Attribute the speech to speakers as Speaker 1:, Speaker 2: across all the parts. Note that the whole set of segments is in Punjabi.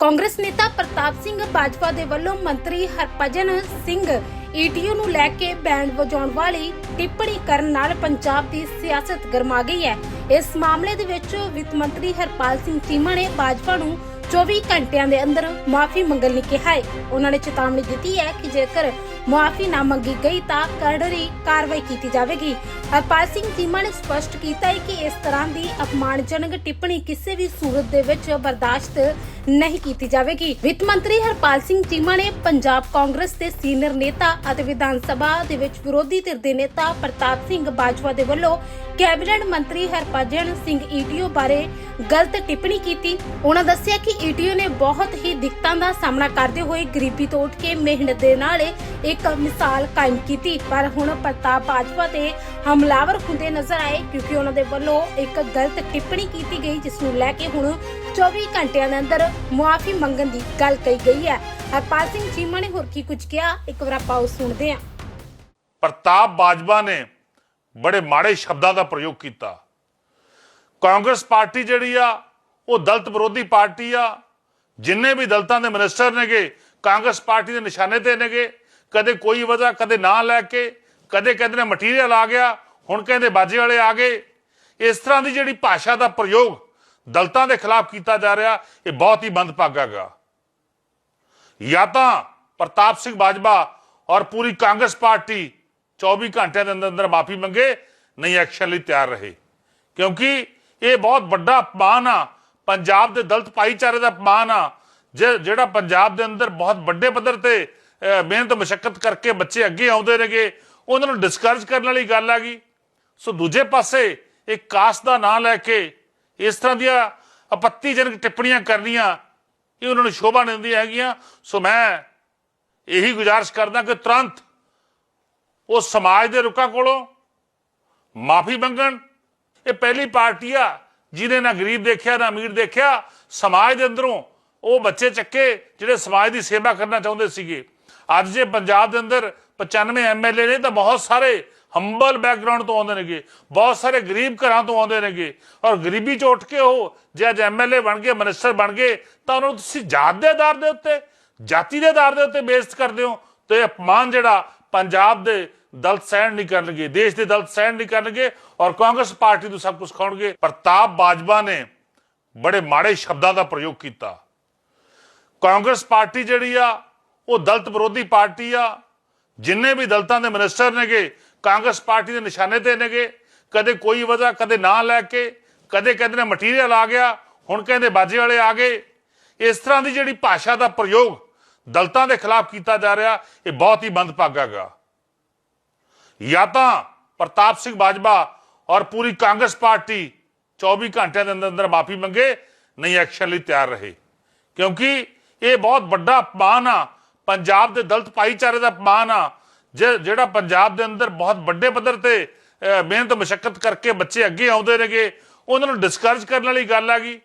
Speaker 1: ਕਾਂਗਰਸ ਨੇਤਾ ਪ੍ਰਤਾਪ ਸਿੰਘ ਬਾਜਵਾ ਦੇ ਵੱਲੋਂ ਮੰਤਰੀ ਹਰਭਜਨ ਸਿੰਘ ਈਟੀਓ ਨੂੰ ਲੈ ਕੇ ਬੈਂਡ ਵਜਾਉਣ ਵਾਲੀ ਟਿੱਪਣੀ ਕਰਨ ਨਾਲ ਪੰਜਾਬ ਦੀ ਸਿਆਸਤ ਗਰਮਾ ਗਈ ਹੈ। ਇਸ ਮਾਮਲੇ ਦੇ ਵਿੱਚ ਵਿੱਤ ਮੰਤਰੀ ਹਰਪਾਲ ਸਿੰਘ ਚੀਮਾ ਨੇ ਬਾਜਵਾ ਨੂੰ 24 ਘੰਟਿਆਂ ਦੇ ਅੰਦਰ ਮਾਫੀ ਮੰਗਣ ਲਈ ਕਿਹਾ ਹੈ। ਉਹਨਾਂ ਨੇ ਚੇਤਾਵਨੀ ਦਿੱਤੀ ਹੈ ਕਿ ਜੇਕਰ ਮਾਫੀ ਨਾ ਮੰਗੀ ਗਈ ਤਾਂ ਕਰੜੀ ਕਾਰਵਾਈ ਕੀਤੀ ਜਾਵੇਗੀ। ਹਰਪਾਲ ਸਿੰਘ ਚੀਮਾ ਨੇ ਸਪਸ਼ਟ ਕੀਤਾ ਹੈ ਕਿ ਇਸ ਤਰ੍ਹਾਂ ਦੀ ਅਪਮਾਨਜਨਕ ਟਿੱਪਣੀ ਕਿਸੇ ਵੀ ਸੂਰਤ ਦੇ ਵਿੱਚ ਬਰਦਾਸ਼ਤ ਨਹੀਂ ਕੀਤੀ ਜਾਵੇਗੀ। ਵਿੱਤ ਮੰਤਰੀ ਹਰਪਾਲ ਸਿੰਘ ਚੀਮਾ ਨੇ ਪੰਜਾਬ ਕਾਂਗਰਸ ਦੇ ਸੀਨੀਅਰ ਨੇਤਾ ਅਤੇ ਵਿਧਾਨ ਸਭਾ ਦੇ ਵਿੱਚ ਵਿਰੋਧੀ ਧਿਰ ਦੇ ਨੇਤਾ ਪ੍ਰਤਾਪ ਸਿੰਘ ਬਾਜਵਾ ਦੇ ਵੱਲੋਂ ਕੈਬਨਿਟ ਮੰਤਰੀ ਹਰਭਜਨ ਸਿੰਘ ਈਟੀਓ ਬਾਰੇ ਗਲਤ ਟਿੱਪਣੀ ਕੀਤੀ। ਉਹਨਾਂ ਦੱਸਿਆ ਕਿ ਈਟੀਓ ਨੇ ਬਹੁਤ ਹੀ ਦਿੱਕਤਾਂ ਦਾ ਸਾਹਮਣਾ ਕਰਦੇ ਹੋਏ ਗਰੀਬੀ ਤੋਂ ਉੱਠ ਕੇ ਮਿਹਨਤ ਦੇ ਨਾਲ ਇੱਕ ਮਿਸਾਲ ਕਾਇਮ ਕੀਤੀ। ਪਰ ਹੁਣ ਪ੍ਰਤਾਪ ਬਾਜਵਾ ਤੇ ਹਮਲਾਵਰ ਹੁੰਦੇ ਨਜ਼ਰ ਆਏ ਕਿਉਂਕਿ ਉਹਨਾਂ ਦੇ ਵੱਲੋਂ ਇੱਕ ਗਲਤ ਟਿੱਪਣੀ ਕੀਤੀ ਗਈ, ਜਿਸ ਨੂੰ ਲੈ ਕੇ ਹੁਣ 24 ਘੰਟਿਆਂ ਦੇ ਅੰਦਰ ਮੁਆਫੀ ਮੰਗਣ ਦੀ ਗੱਲ ਕਹੀ ਗਈ ਹੈ। ਹਰਪਾਲ ਸਿੰਘ ਚੀਮਾ ਨੇ ਹੋਰ ਕੀ ਕੁਝ ਕਿਹਾ? ਇੱਕ ਵਾਰ ਆਪਾਂ ਉਹ ਸੁਣਦੇ ਹਾਂ।
Speaker 2: ਪ੍ਰਤਾਪ ਬਾਜਵਾ ਨੇ ਬੜੇ ਮਾੜੇ ਸ਼ਬਦਾਂ ਦਾ ਪ੍ਰਯੋਗ ਕੀਤਾ। ਕਾਂਗਰਸ ਪਾਰਟੀ ਜਿਹੜੀ ਆ, ਉਹ ਦਲਤ ਵਿਰੋਧੀ ਪਾਰਟੀ ਆ। ਜਿੰਨੇ ਵੀ ਦਲਤਾਂ ਦੇ ਮਿਨਿਸਟਰ ਨੇਗੇ, ਕਾਂਗਰਸ ਪਾਰਟੀ ਦੇ ਨਿਸ਼ਾਨੇ ਤੇ ਨੇਗੇ। ਕਦੇ ਕੋਈ ਵਜ੍ਹਾ, ਕਦੇ ਨਾਂ ਲੈ ਕੇ ਕਦੇ ਕਹਿੰਦੇ ਨੇ ਮਟੀਰੀਅਲ ਆ ਗਿਆ, ਹੁਣ ਕਹਿੰਦੇ ਬਾਜੇ ਵਾਲੇ ਆ ਗਏ। ਇਸ ਤਰ੍ਹਾਂ ਦੀ ਜਿਹੜੀ ਭਾਸ਼ਾ ਦਾ ਪ੍ਰਯੋਗ ਦਲਤਾਂ ਦੇ ਖਿਲਾਫ ਕੀਤਾ ਜਾ ਰਿਹਾ, ਇਹ ਬਹੁਤ ਹੀ ਮੰਦਭਾਗਾ ਜਾਂ ਤਾਂ ਪ੍ਰਤਾਪ ਸਿੰਘ ਬਾਜਵਾ ਔਰ ਪੂਰੀ ਕਾਂਗਰਸ ਪਾਰਟੀ 24 ਘੰਟਿਆਂ ਦੇ ਅੰਦਰ ਅੰਦਰ ਮਾਫੀ ਮੰਗੇ, ਨਹੀਂ ਐਕਸ਼ਨ ਲਈ ਤਿਆਰ ਰਹੇ। ਕਿਉਂਕਿ ਇਹ ਬਹੁਤ ਵੱਡਾ ਅਪਮਾਨ ਆ, ਪੰਜਾਬ ਦੇ ਦਲਤ ਭਾਈਚਾਰੇ ਦਾ ਅਪਮਾਨ ਆ ਜੇ- ਜਿਹੜਾ ਪੰਜਾਬ ਦੇ ਅੰਦਰ ਬਹੁਤ ਵੱਡੇ ਪੱਧਰ ਤੇ ਮਿਹਨਤ ਮਸ਼ੱਕਤ ਕਰਕੇ ਬੱਚੇ ਅੱਗੇ ਆਉਂਦੇ ਨੇਗੇ ਉਹਨਾਂ ਨੂੰ ਡਿਸਕਰਜ ਕਰਨ ਵਾਲੀ ਗੱਲ ਆ ਗਈ। ਸੋ ਦੂਜੇ ਪਾਸੇ ਇਹ ਕਾਸਟ ਦਾ ਨਾਂ ਲੈ ਕੇ ਇਸ ਤਰ੍ਹਾਂ ਦੀਆਂ ਆਪੱਤੀਜਨਕ ਟਿੱਪਣੀਆਂ ਕਰਨੀਆਂ, ਇਹ ਉਹਨਾਂ ਨੂੰ ਸ਼ੋਭਾ ਨਹੀਂ ਦਿੰਦੀਆਂ ਹੈਗੀਆਂ। ਸੋ ਮੈਂ ਇਹੀ ਗੁਜ਼ਾਰਿਸ਼ ਕਰਦਾ ਕਿ ਤੁਰੰਤ ਉਹ ਸਮਾਜ ਦੇ ਰੁੱਖਾਂ ਕੋਲੋਂ ਮਾਫੀ ਮੰਗਣ। ਇਹ ਪਹਿਲੀ ਪਾਰਟੀ ਆ, ਜਿਹਨੇ ਨਾ ਗਰੀਬ ਦੇਖਿਆ, ਨਾ ਅਮੀਰ ਦੇਖਿਆ। ਸਮਾਜ ਦੇ ਅੰਦਰੋਂ ਉਹ ਬੱਚੇ ਚੱਕੇ ਜਿਹੜੇ ਸਮਾਜ ਦੀ ਸੇਵਾ ਕਰਨਾ ਚਾਹੁੰਦੇ ਸੀਗੇ। ਅੱਜ ਜੇ ਪੰਜਾਬ ਦੇ ਅੰਦਰ 95 ਐਮਐਲਏ ਨੇ ਤਾਂ ਬਹੁਤ ਸਾਰੇ ਹੰਬਲ ਬੈਕਗ੍ਰਾਉਂਡ ਤੋਂ ਆਉਂਦੇ ਨੇਗੇ, ਬਹੁਤ ਸਾਰੇ ਗਰੀਬ ਘਰਾਂ ਤੋਂ ਆਉਂਦੇ ਨੇਗੇ। ਔਰ ਗਰੀਬੀ ਚ ਉੱਠ ਕੇ ਉਹ ਜੇ ਅੱਜ ਐਮਐਲਏ ਬਣ ਗਏ ਮਿਨਿਸਟਰ ਬਣ ਗਏ, ਤਾਂ ਉਹਨਾਂ ਨੂੰ ਤੁਸੀਂ ਜਾਤ ਦੇ ਆਧਾਰ ਦੇ ਉੱਤੇ, ਜਾਤੀ ਦੇ ਆਧਾਰ ਦੇ ਉੱਤੇ ਬੇਇੱਜ਼ਤ ਕਰਦੇ ਹੋ, ਤੇ ਇਹ ਅਪਮਾਨ ਜਿਹੜਾ ਪੰਜਾਬ ਦੇ ਦਲਿਤ ਸਹਿਣ ਨਹੀਂ ਕਰਨਗੇ, ਦੇਸ਼ ਦੇ ਦਲਿਤ ਸਹਿਣ ਨਹੀਂ ਕਰਨਗੇ, ਔਰ ਕਾਂਗਰਸ ਪਾਰਟੀ ਨੂੰ ਸਭ ਕੁਝ ਖਾਣਗੇ ਪ੍ਰਤਾਪ ਬਾਜਵਾ ਨੇ ਬੜੇ ਮਾੜੇ ਸ਼ਬਦਾਂ ਦਾ ਪ੍ਰਯੋਗ ਕੀਤਾ। ਕਾਂਗਰਸ ਪਾਰਟੀ ਜਿਹੜੀ ਆ, ਉਹ ਦਲਤ ਵਿਰੋਧੀ ਪਾਰਟੀ ਆ ਜਿੰਨੇ ਵੀ ਦਲਤਾਂ ਦੇ ਮਿਨਿਸਟਰ ਨੇਗੇ, ਕਾਂਗਰਸ ਪਾਰਟੀ ਦੇ ਨਿਸ਼ਾਨੇ ਤੇ ਨੇਗੇ, ਕਦੇ ਕੋਈ ਵਜ੍ਹਾ, ਕਦੇ ਨਾਂ ਲੈ ਕੇ, ਕਦੇ ਕਹਿੰਦੇ ਨੇ ਮਟੀਰੀਅਲ ਆ ਗਿਆ, ਹੁਣ ਕਹਿੰਦੇ ਬਾਜੇ ਵਾਲੇ ਆ ਗਏ। ਇਸ ਤਰ੍ਹਾਂ ਦੀ ਜਿਹੜੀ ਭਾਸ਼ਾ ਦਾ ਪ੍ਰਯੋਗ ਦਲਤਾਂ ਦੇ ਖਿਲਾਫ ਕੀਤਾ ਜਾ ਰਿਹਾ, ਇਹ ਬਹੁਤ ਹੀ ਮੰਦਭਾਗਾ ਜਾਂ ਤਾਂ ਪ੍ਰਤਾਪ ਸਿੰਘ ਬਾਜਵਾ ਔਰ ਪੂਰੀ ਕਾਂਗਰਸ ਪਾਰਟੀ 24 ਘੰਟਿਆਂ ਦੇ ਅੰਦਰ ਅੰਦਰ ਮਾਫੀ ਮੰਗੇ, ਨਹੀਂ ਐਕਸ਼ਨ ਲਈ ਤਿਆਰ ਰਹੇ। ਕਿਉਂਕਿ ਇਹ ਬਹੁਤ ਵੱਡਾ ਅਪਮਾਨ ਆ ਪੰਜਾਬ ਦੇ ਦਲਤ ਭਾਈਚਾਰੇ ਦਾ ਅਪਮਾਨ ਆ। ਜਿਹੜਾ ਪੰਜਾਬ ਦੇ ਅੰਦਰ ਬਹੁਤ ਵੱਡੇ ਪੱਧਰ ਤੇ ਮਿਹਨਤ ਮਸ਼ੱਕਤ ਕਰਕੇ ਬੱਚੇ ਅੱਗੇ ਆਉਂਦੇ ਨੇਗੇ, ਉਹਨਾਂ ਨੂੰ ਡਿਸਕਰਜ ਕਰਨ ਵਾਲੀ ਗੱਲ ਆ ਗਈ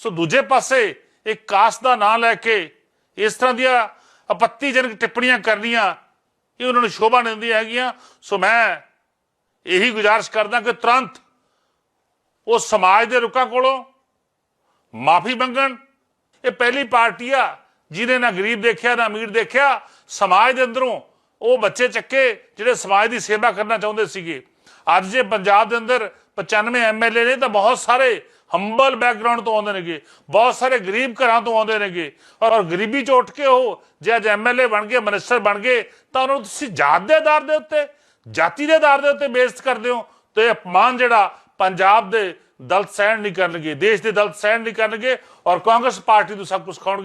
Speaker 2: ਸੋ ਦੂਜੇ ਪਾਸੇ ਇੱਕ ਕਾਸਟ ਦਾ ਨਾਂ ਲੈ ਕੇ ਇਸ ਤਰ੍ਹਾਂ ਦੀਆਂ ਆਪੱਤੀਜਨਕ ਟਿੱਪਣੀਆਂ ਕਰਨੀਆਂ, ਇਹ ਉਹਨਾਂ ਨੂੰ ਸ਼ੋਭਾ ਨਹੀਂ ਦਿੰਦੀਆਂ ਹੈਗੀਆਂ। ਸੋ ਮੈਂ ਇਹੀ ਗੁਜ਼ਾਰਿਸ਼ ਕਰਦਾ ਕਿ ਤੁਰੰਤ ਉਹ ਸਮਾਜ ਦੇ ਰੁੱਖਾਂ ਕੋਲੋਂ ਮਾਫੀ ਮੰਗਣ। ਇਹ ਪਹਿਲੀ ਪਾਰਟੀ ਆ। ਜਿਹਨੇ ਨਾ ਗਰੀਬ ਦੇਖਿਆ, ਨਾ ਅਮੀਰ ਦੇਖਿਆ, ਸਮਾਜ ਦੇ ਅੰਦਰੋਂ ਉਹ ਬੱਚੇ ਚੱਕੇ ਜਿਹੜੇ ਸਮਾਜ ਦੀ ਸੇਵਾ ਕਰਨਾ ਚਾਹੁੰਦੇ ਸੀਗੇ। ਅੱਜ ਜੇ ਪੰਜਾਬ ਦੇ ਅੰਦਰ 95 ਐਮਐਲਏ ਨੇ ਤਾਂ ਬਹੁਤ ਸਾਰੇ ਹੰਬਲ ਬੈਕਗ੍ਰਾਉਂਡ ਤੋਂ ਆਉਂਦੇ ਨੇਗੇ, ਬਹੁਤ ਸਾਰੇ ਗਰੀਬ ਘਰਾਂ ਤੋਂ ਆਉਂਦੇ ਨੇਗੇ। ਔਰ ਗਰੀਬੀ ਚੋਂ ਉੱਠ ਕੇ ਉਹ ਜੇ ਅੱਜ ਐਮਐਲਏ ਬਣ ਗਏ ਮਿਨਿਸਟਰ ਬਣ ਗਏ, ਤਾਂ ਉਹਨਾਂ ਨੂੰ ਤੁਸੀਂ ਜਾਤ ਦੇ ਆਧਾਰ ਦੇ ਉੱਤੇ, ਜਾਤੀ ਦੇ ਆਧਾਰ ਦੇ ਉੱਤੇ ਬੇਇੱਜ਼ਤ ਕਰਦੇ ਹੋ, ਤੇ ਇਹ ਅਪਮਾਨ ਜਿਹੜਾ ਪੰਜਾਬ ਦੇ ਦਲਿਤ ਸਹਿਣ ਨਹੀਂ ਕਰਨਗੇ, ਦੇਸ਼ ਦੇ ਦਲਿਤ ਸਹਿਣ ਨਹੀਂ ਕਰਨਗੇ, ਔਰ ਕਾਂਗਰਸ ਪਾਰਟੀ ਨੂੰ ਸਭ ਕੁਝ ਖਾਣਗੇ